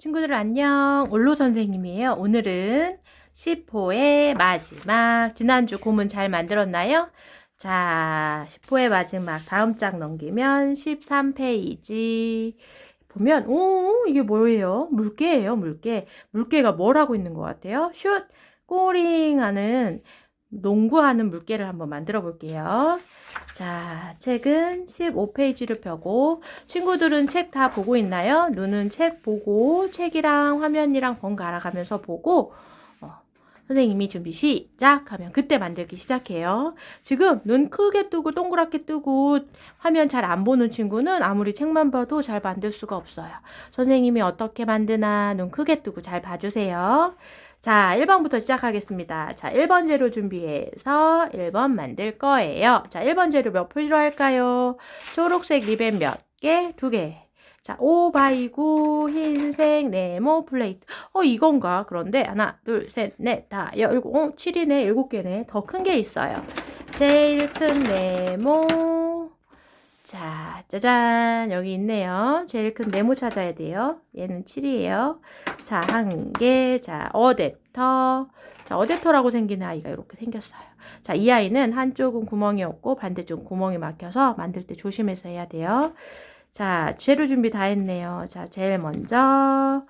친구들 안녕. 올로 선생님이에요. 오늘은 10호의 마지막. 지난주 고문 잘 만들었나요? 자, 10호의 마지막. 다음 장 넘기면 13페이지. 보면, 오, 이게 뭐예요? 물개예요, 물개. 물개가 뭘 하고 있는 것 같아요? 슛! 꼬링 하는, 농구하는 물개를 한번 만들어 볼게요. 자, 책은 15페이지를 펴고, 친구들은 책 다 보고 있나요? 눈은 책 보고, 책이랑 화면이랑 번갈아 가면서 보고, 어, 선생님이 준비 시작 하면 그때 만들기 시작해요. 지금 눈 크게 뜨고 동그랗게 뜨고 화면 잘 안 보는 친구는 아무리 책만 봐도 잘 만들 수가 없어요. 선생님이 어떻게 만드나 눈 크게 뜨고 잘 봐주세요. 자, 1번부터 시작하겠습니다. 자, 1번 재료 준비해서 1번 만들 거예요. 자, 1번 재료 몇 필요할까요? 초록색 리본 몇 개? 두 개. 자, 5바이구, 흰색, 네모, 플레이트. 어, 이건가? 그런데 하나, 둘, 셋, 넷, 다, 여, 일곱, 어, 7이네, 일곱 개네. 더 큰 게 있어요. 제일 큰 네모. 자, 짜잔. 여기 있네요. 제일 큰 네모 찾아야 돼요. 얘는 7이에요. 자, 한 개. 자, 어댑터. 자, 어댑터라고 생긴 아이가 이렇게 생겼어요. 자, 이 아이는 한쪽은 구멍이 없고 반대쪽은 구멍이 막혀서 만들 때 조심해서 해야 돼요. 자, 재료 준비 다 했네요. 자, 제일 먼저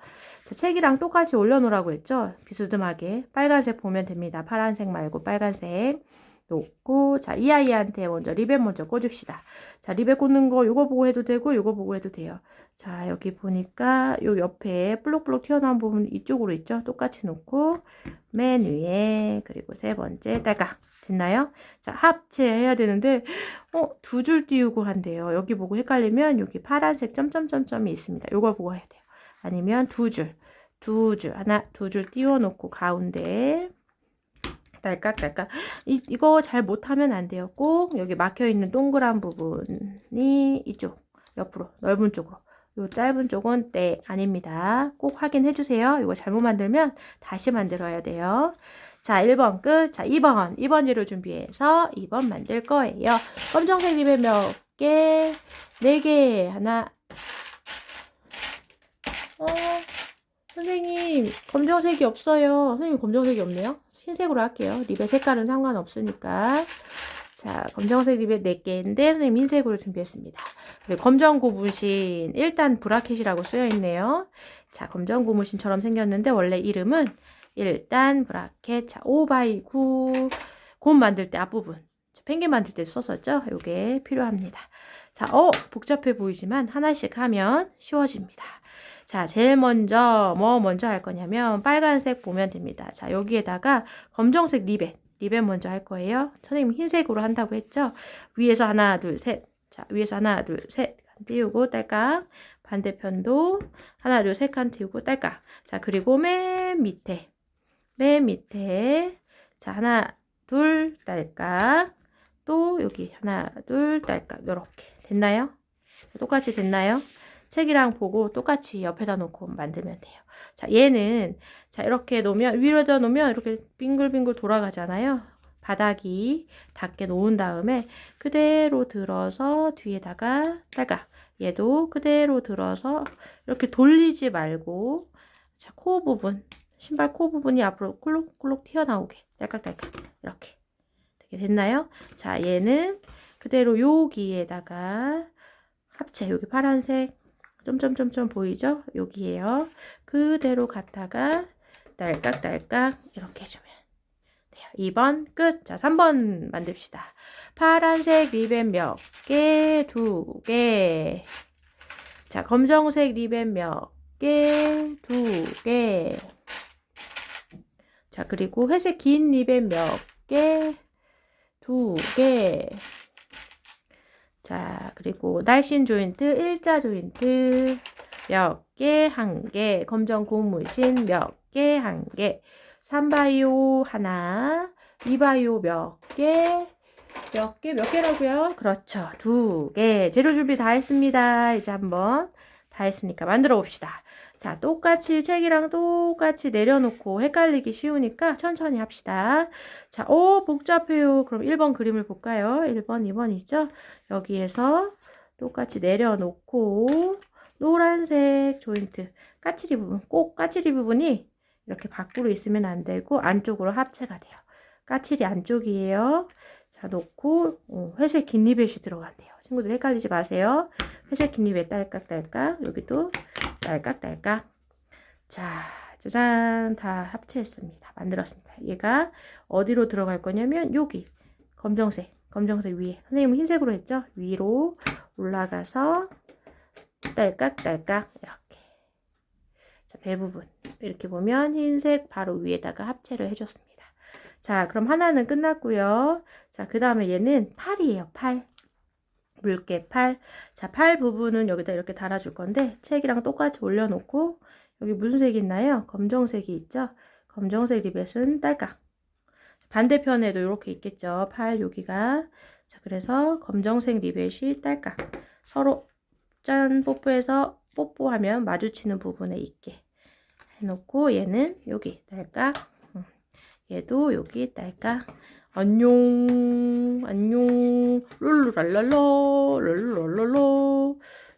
자, 책이랑 똑같이 올려놓으라고 했죠? 비스듬하게 빨간색 보면 됩니다. 파란색 말고 빨간색 놓고 자, 이 아이한테 먼저 리벳 먼저 꽂읍시다. 자, 리벳 꽂는 거 요거 보고 해도 되고 요거 보고 해도 돼요. 자, 여기 보니까 요 옆에 블록블록 튀어나온 부분 이쪽으로 있죠? 똑같이 놓고 맨 위에 그리고 세 번째 딸깍 됐나요? 자, 합체해야 되는데 어, 두 줄 띄우고 한대요. 여기 보고 헷갈리면 여기 파란색 점점점점이 있습니다. 요거 보고 해야 돼요. 아니면 두 줄, 두 줄, 하나, 두 줄 띄워 놓고 가운데 딸깍딸깍. 이, 이거 잘 못하면 안 돼요. 꼭 여기 막혀 있는 동그란 부분이 이쪽, 옆으로, 넓은 쪽으로. 요 짧은 쪽은 때 아닙니다. 꼭 확인해 주세요. 이거 잘못 만들면 다시 만들어야 돼요. 자, 1번 끝. 자, 2번. 2번 재료 준비해서 2번 만들 거예요. 검정색 리본 몇 개? 4개. 하나. 어, 선생님, 검정색이 없어요. 선생님, 검정색이 없네요. 흰색으로 할게요. 립의 색깔은 상관없으니까. 자, 검정색 립의 4개인데, 선생님 흰색으로 준비했습니다. 검정 고무신, 일단 브라켓이라고 쓰여 있네요. 자, 검정 고무신처럼 생겼는데, 원래 이름은 일단 브라켓 자 5바이9 곰 만들 때 앞부분 펭귄 만들 때 썼었죠 요게 필요합니다 자 어 복잡해 보이지만 하나씩 하면 쉬워집니다 자 제일 먼저 뭐 먼저 할 거냐면 빨간색 보면 됩니다. 자 여기에다가 검정색 리벳 리벳 먼저 할 거예요. 선생님 흰색으로 한다고 했죠? 위에서 하나 둘 셋 자 위에서 하나 둘 셋. 띄우고 딸깍. 반대편도 하나 둘세칸 띄우고 딸깍. 자 그리고 맨 밑에 맨 밑에. 자 하나 둘 딸깍. 또 여기 하나 둘 딸깍. 이렇게. 됐나요? 똑같이 됐나요? 책이랑 보고 똑같이 옆에다 놓고 만들면 돼요. 자 얘는 자 이렇게 놓으면 위로다 놓으면 이렇게 빙글빙글 돌아가잖아요. 바닥이 닿게 놓은 다음에 그대로 들어서 뒤에다가 딸깍 얘도 그대로 들어서 이렇게 돌리지 말고 자 코 부분 신발 코 부분이 앞으로 꿀록꿀록 튀어나오게 딸깍딸깍 이렇게 되게 됐나요? 자 얘는 그대로 여기에다가 합체 여기 파란색 점점점점 보이죠? 여기에요. 그대로 갖다가 딸깍딸깍 이렇게 해주면 돼요. 2번 끝. 자 3번 만듭시다. 파란색 리본 몇 개? 두 개. 자 검정색 리본 몇 개? 두 개. 자, 그리고 회색 긴 리본 몇 개? 두 개. 자, 그리고 날씬 조인트, 일자 조인트 몇 개? 한 개. 검정 고무신 몇 개? 한 개. 3바이오 하나. 2바이오 몇 개? 몇 개? 몇 개라고요? 그렇죠. 두 개. 재료 준비 다 했습니다. 이제 한번 다 했으니까 만들어 봅시다. 자, 똑같이 책이랑 똑같이 내려놓고 헷갈리기 쉬우니까 천천히 합시다. 자, 오, 복잡해요. 그럼 1번 그림을 볼까요? 1번, 2번 있죠? 여기에서 똑같이 내려놓고 노란색 조인트 까치리 부분, 꼭 까치리 부분이 이렇게 밖으로 있으면 안 되고 안쪽으로 합체가 돼요. 까치리 안쪽이에요. 자, 놓고 어, 회색 긴 리벳이 들어간대요. 친구들 헷갈리지 마세요. 회색 긴 리벳 딸깍딸깍 여기도 딸깍딸깍 자, 짜잔 다 합체했습니다. 만들었습니다. 얘가 어디로 들어갈 거냐면 여기 검정색 검정색 위에 선생님은 흰색으로 했죠? 위로 올라가서 딸깍딸깍 이렇게 자, 배 부분 이렇게 보면 흰색 바로 위에다가 합체를 해줬습니다. 자, 그럼 하나는 끝났고요. 자, 그 다음에 얘는 팔이에요. 팔. 물개 팔. 자, 팔 부분은 여기다 이렇게 달아줄 건데 책이랑 똑같이 올려놓고 여기 무슨 색이 있나요? 검정색이 있죠? 검정색 리벳은 딸깍. 반대편에도 이렇게 있겠죠? 팔 여기가. 자, 그래서 검정색 리벳이 딸깍. 서로 짠 뽀뽀해서 뽀뽀하면 마주치는 부분에 있게 해놓고 얘는 여기 딸깍. 음, 얘도 여기 딸깍. 안녕, 안녕, 룰루랄랄라, 룰루랄랄라.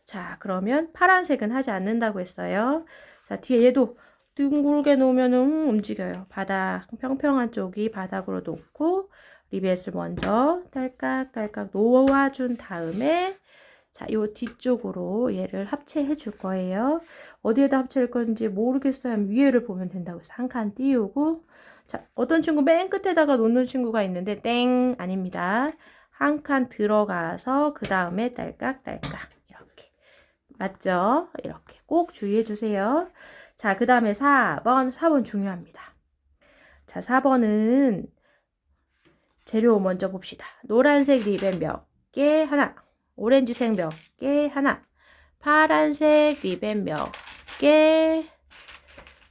자, 그러면 파란색은 하지 않는다고 했어요. 자, 뒤에 얘도 둥글게 놓으면 은 움직여요. 바닥, 평평한 쪽이 바닥으로 놓고, 리벳을 먼저 딸깍딸깍 놓아준 다음에, 자, 요 뒤쪽으로 얘를 합체해 줄 거예요. 어디에다 합체할 건지 모르겠어요. 위에를 보면 된다고 해서 한 칸 띄우고, 자, 어떤 친구 맨 끝에다가 놓는 친구가 있는데, 땡! 아닙니다. 한 칸 들어가서, 그 다음에 딸깍딸깍. 이렇게. 맞죠? 이렇게. 꼭 주의해 주세요. 자, 그 다음에 4번. 4번 중요합니다. 자, 4번은 재료 먼저 봅시다. 노란색 리본 몇 개? 하나. 오렌지색 몇 개? 하나. 파란색 리본 몇 개?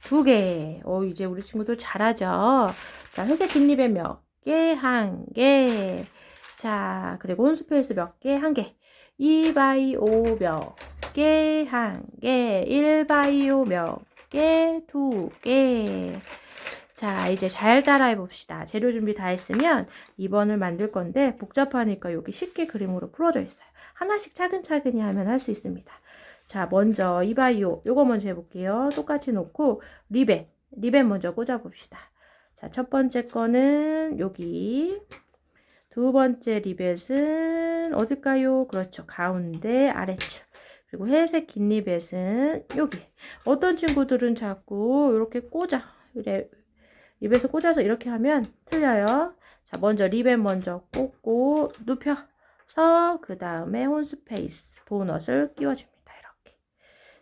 두 개. 오, 이제 우리 친구들 잘하죠? 자, 회색 긴 리본 몇 개? 한 개. 자, 그리고 온스페이스 몇 개? 한 개. 2바이오 몇 개? 한 개. 1바이오 몇 개? 두 개. 자, 이제 잘 따라해 봅시다. 재료 준비 다 했으면 2번을 만들 건데 복잡하니까 여기 쉽게 그림으로 풀어져 있어요. 하나씩 차근차근히 하면 할 수 있습니다. 자, 먼저 이바이오 요거 먼저 해볼게요. 똑같이 놓고 리벳 리벳 먼저 꽂아 봅시다. 자, 첫 번째 거는 여기 두 번째 리벳은 어딜까요? 그렇죠. 가운데 아래축. 그리고 회색 긴 리벳은 여기. 어떤 친구들은 자꾸 이렇게 꽂아. 이래 입에서 꽂아서 이렇게 하면 틀려요. 자, 먼저 리벳 먼저 꽂고 눕혀서 그 다음에 홈스페이스 보넛을 끼워줍니다. 이렇게.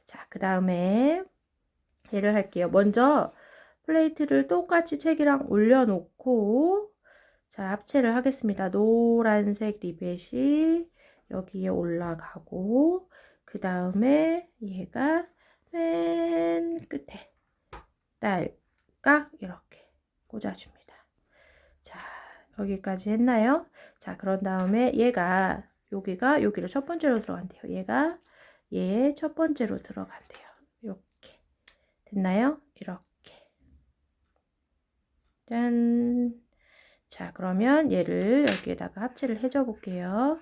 자, 그 다음에 얘를 할게요. 먼저 플레이트를 똑같이 책이랑 올려놓고 자, 합체를 하겠습니다. 노란색 리벳이 여기에 올라가고 그 다음에 얘가 맨 끝에 딸깍 이렇게 꽂아줍니다. 자, 여기까지 했나요? 자, 그런 다음에 얘가 여기가 여기로 첫 번째로 들어간대요. 얘가 얘첫 번째로 들어간대요. 이렇게 됐나요? 이렇게 짠. 자, 그러면 얘를 여기에다가 합체를 해줘 볼게요.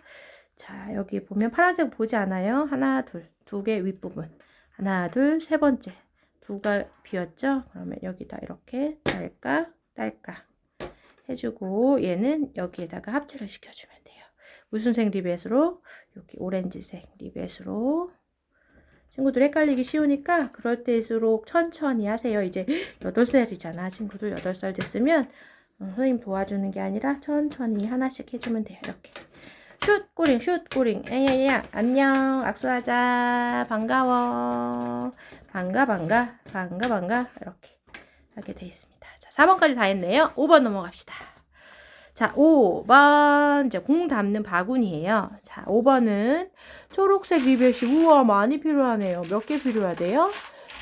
자, 여기 보면 파란색 보지 않아요? 하나, 둘, 두 개 윗부분. 하나, 둘, 세 번째. 두가 비었죠? 그러면 여기다 이렇게 딸깍, 딸깍 해주고 얘는 여기에다가 합체를 시켜주면 돼요. 무슨 색 리벳으로? 여기 오렌지색 리벳으로 친구들 헷갈리기 쉬우니까 그럴 때일수록 천천히 하세요. 이제 8살이잖아. 친구들 8살 됐으면 어, 선생님 도와주는 게 아니라 천천히 하나씩 해주면 돼요. 이렇게. 슛 꼬링 슛 꼬링 에야야 안녕 악수하자 반가워 반가 반가 반가 반가 이렇게 하게 되어 있습니다. 자 4번까지 다 했네요. 5번 넘어갑시다. 자 5번 이제 공 담는 바구니예요. 자 5번은 초록색 리벳이 우와 많이 필요하네요. 몇 개 필요하대요?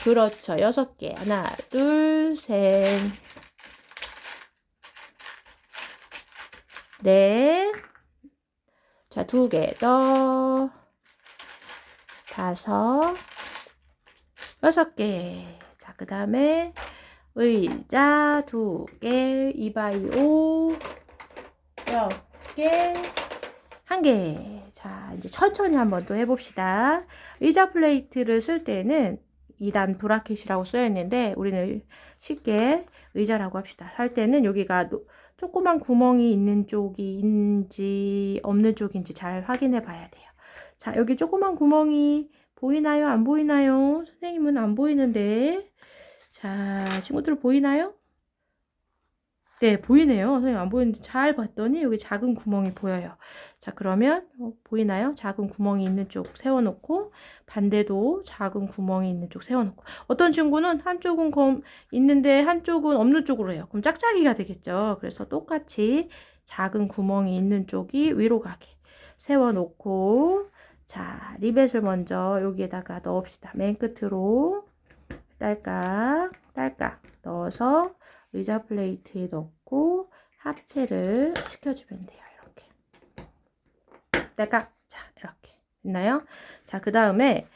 그렇죠. 6개 하나 둘 셋 넷 자, 두 개 더. 다섯. 여섯 개. 자, 그 다음에 의자 두 개. 이바이오. 몇 개. 한 개. 자, 이제 천천히 한번 또 해봅시다. 의자 플레이트를 쓸 때는 2단 브라켓이라고 써 있는데 우리는 쉽게 의자라고 합시다. 할 때는 여기가 노- 조그만 구멍이 있는 쪽인지 없는 쪽인지 잘 확인해 봐야 돼요. 자, 여기 조그만 구멍이 보이나요? 안 보이나요? 선생님은 안 보이는데. 자, 친구들 보이나요? 네, 보이네요. 선생님 안 보이는데 잘 봤더니 여기 작은 구멍이 보여요. 자, 그러면 어, 보이나요? 작은 구멍이 있는 쪽 세워놓고 반대도 작은 구멍이 있는 쪽 세워놓고 어떤 친구는 한쪽은 검 있는데 한쪽은 없는 쪽으로 해요. 그럼 짝짝이가 되겠죠. 그래서 똑같이 작은 구멍이 있는 쪽이 위로 가게 세워놓고 자, 리벳을 먼저 여기에다가 넣읍시다. 맨 끝으로 딸깍 딸깍 넣어서 의자 플레이트에 넣고 합체를 시켜주면 돼요. 이렇게. 딸깍. 자, 이렇게. 됐나요? 자, 그 다음에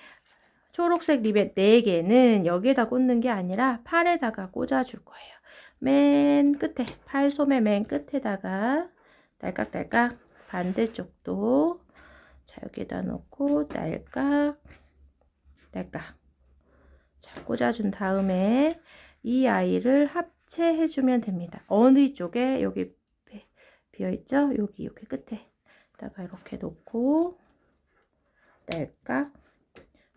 초록색 리벳 4개는 여기에다 꽂는 게 아니라 팔에다가 꽂아줄 거예요. 맨 끝에, 팔솜의 맨 끝에다가 딸깍딸깍 반대쪽도 자, 여기에다 놓고 딸깍 딸깍 자, 꽂아준 다음에 이 아이를 합체해주면 됩니다. 어느 쪽에 여기 비- 비어있죠? 여기 여기 끝에다가 이렇게 놓고 딸깍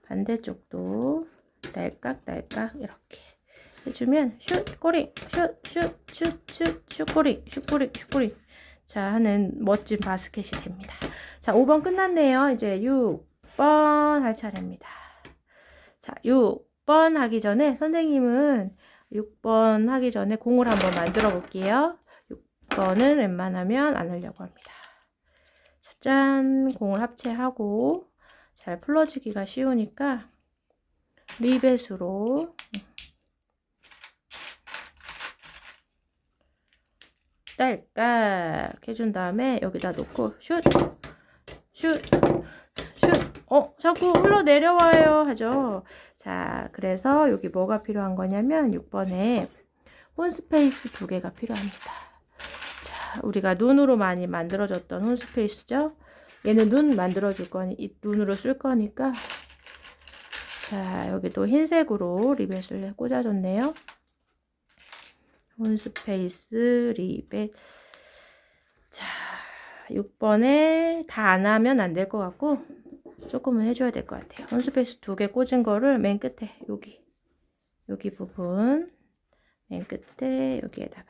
반대쪽도 딸깍 딸깍 이렇게 해주면 슛 꼬리 슛슛슛슛슛 꼬리 슛 꼬리 슛 꼬리 자 하는 멋진 바스켓이 됩니다. 자 5번 끝났네요. 이제 6번 할 차례입니다. 자 6 번 하기 전에 선생님은 6번 하기 전에 공을 한번 만들어 볼게요. 6번은 웬만하면 안 하려고 합니다. 자, 짠! 공을 합체하고 잘 풀어지기가 쉬우니까 리벳으로 딸깍 해준 다음에 여기다 놓고 슛! 슛! 슛! 어, 자꾸 흘러내려와요 하죠. 자, 그래서 여기 뭐가 필요한 거냐면 6번에 홈스페이스 두 개가 필요합니다. 자, 우리가 눈으로 많이 만들어졌던 홈스페이스죠. 얘는 눈 만들어줄 거니, 이 눈으로 쓸 거니까. 자, 여기도 흰색으로 리벳을 꽂아줬네요. 홈스페이스 리벳. 자, 6번에 다 안 하면 안 될 것 같고, 조금은 해줘야 될 것 같아요. 홈스페이스 두 개 꽂은 거를 맨 끝에, 여기, 여기 부분, 맨 끝에 여기에다가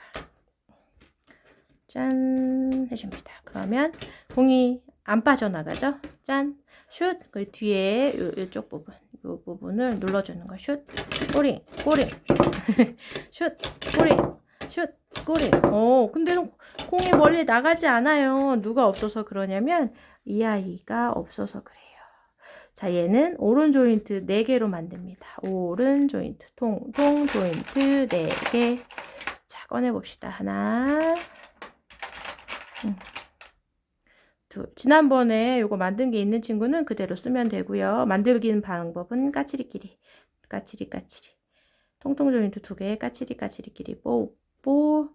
짠 해줍니다. 그러면 공이 안 빠져나가죠? 짠, 슛, 그 뒤에 요, 요쪽 부분, 요 부분을 눌러주는 거. 슛, 꼬리, 꼬리, 슛, 꼬리, 슛, 꼬리. 어, 근데 공이 멀리 나가지 않아요. 누가 없어서 그러냐면 이 아이가 없어서 그래요. 자, 얘는 오른 조인트 4개로 만듭니다. 오른 조인트, 통, 통 조인트 4개. 자, 꺼내봅시다. 하나, 음, 둘. 지난번에 이거 만든 게 있는 친구는 그대로 쓰면 되고요. 만들기는 방법은 까치리끼리, 까치리, 까치리. 통통 조인트 2개, 까치리, 까치리끼리 뽀뽀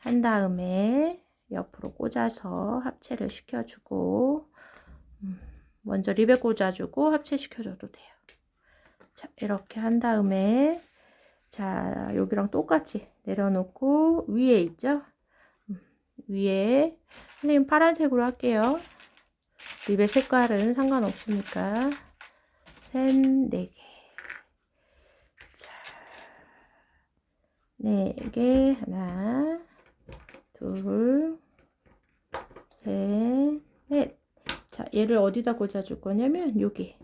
한 다음에 옆으로 꽂아서 합체를 시켜주고, 음, 먼저 립에 꽂아주고 합체시켜줘도 돼요. 자, 이렇게 한 다음에, 자, 여기랑 똑같이 내려놓고, 위에 있죠? 음, 위에, 선생님 파란색으로 할게요. 립의 색깔은 상관없으니까. 셋, 네 개. 자, 네 개. 하나, 둘, 셋, 넷. 자, 얘를 어디다 꽂아줄 거냐면 여기,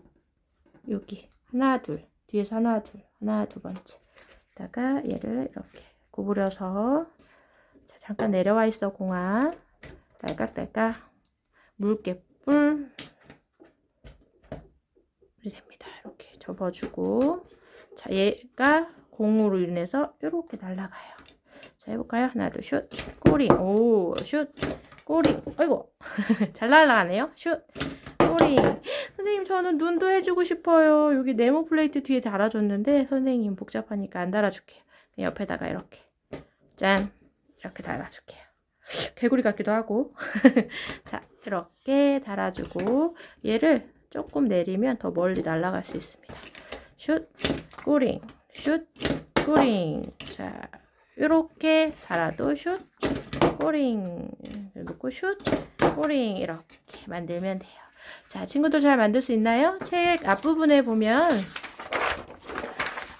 여기 하나, 둘, 뒤에서 하나, 둘, 하나, 두 번째. 다가 얘를 이렇게 구부려서 자, 잠깐 내려와 있어 공아. 딸깍딸깍 물개 뿔 됩니다. 이렇게 접어주고 자, 얘가 공으로 인해서 이렇게 날아가요. 자, 해볼까요? 하나, 둘, 슛, 꼬리, 오, 슛, 꼬리, 아이고, 잘 날아가네요. 슛, 꼬리. 선생님, 저는 눈도 해주고 싶어요. 여기 네모 플레이트 뒤에 달아줬는데, 선생님 복잡하니까 안 달아줄게요. 옆에다가 이렇게, 짠, 이렇게 달아줄게요. 개구리 같기도 하고. 자, 이렇게 달아주고, 얘를 조금 내리면 더 멀리 날아갈 수 있습니다. 슛, 꼬링, 슛, 꼬링. 자, 이렇게 살아도 슛, 꼬링. 놓고 슛, 꼬링. 이렇게 만들면 돼요. 자, 친구들 잘 만들 수 있나요? 책 앞부분에 보면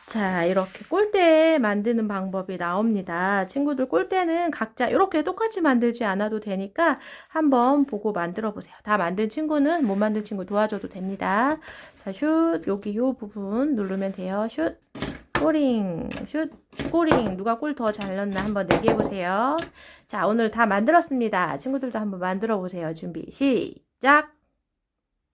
자, 이렇게 꼴대 만드는 방법이 나옵니다. 친구들 꼴대는 각자 이렇게 똑같이 만들지 않아도 되니까 한번 보고 만들어 보세요. 다 만든 친구는 못 만든 친구 도와줘도 됩니다. 자, 슛, 여기 요 부분 누르면 돼요. 슛, 꼬링, 슛, 꼬링. 누가 골 더 잘 넣나 한번 내기해 보세요. 자, 오늘 다 만들었습니다. 친구들도 한번 만들어 보세요. 준비, 시작!